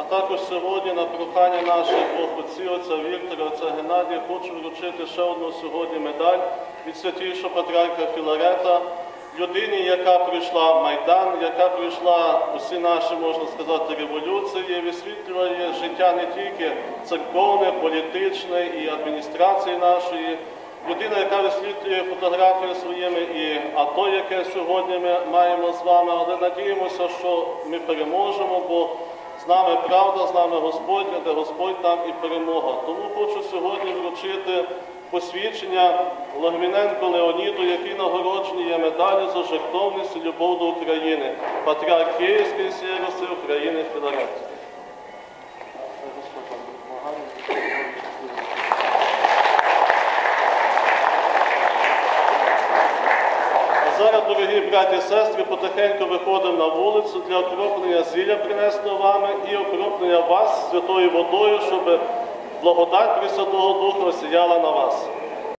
А також сьогодні на прохання наших двох отців, отця Віктора, отця Геннадія, хочу вручити ще одну сьогодні медаль від святішого патріарха Філарета, людині, яка пройшла Майдан, яка пройшла усі наші, можна сказати, революції, висвітлює життя не тільки церковне, політичне і адміністрації нашої. Людина, яка висвітлює фотографії своїми і АТО, яке сьогодні ми маємо з вами, але надіємося, що ми переможемо, бо з нами правда, з нами Господь, де Господь там і перемога. Тому хочу сьогодні вручити посвідчення Логміненко-Леоніду, який нагороджений є медаллю за жертовність і любов до України. Патріарх Київської сєроси України Філарет. Господь вам допомагає. А зараз, дорогі браті і сестри, потихеньку виходимо на вулицю для окроплення зілля принесеного вами і окроплення вас святою водою, щоб благодать Пресвятого Духа осіяла на вас.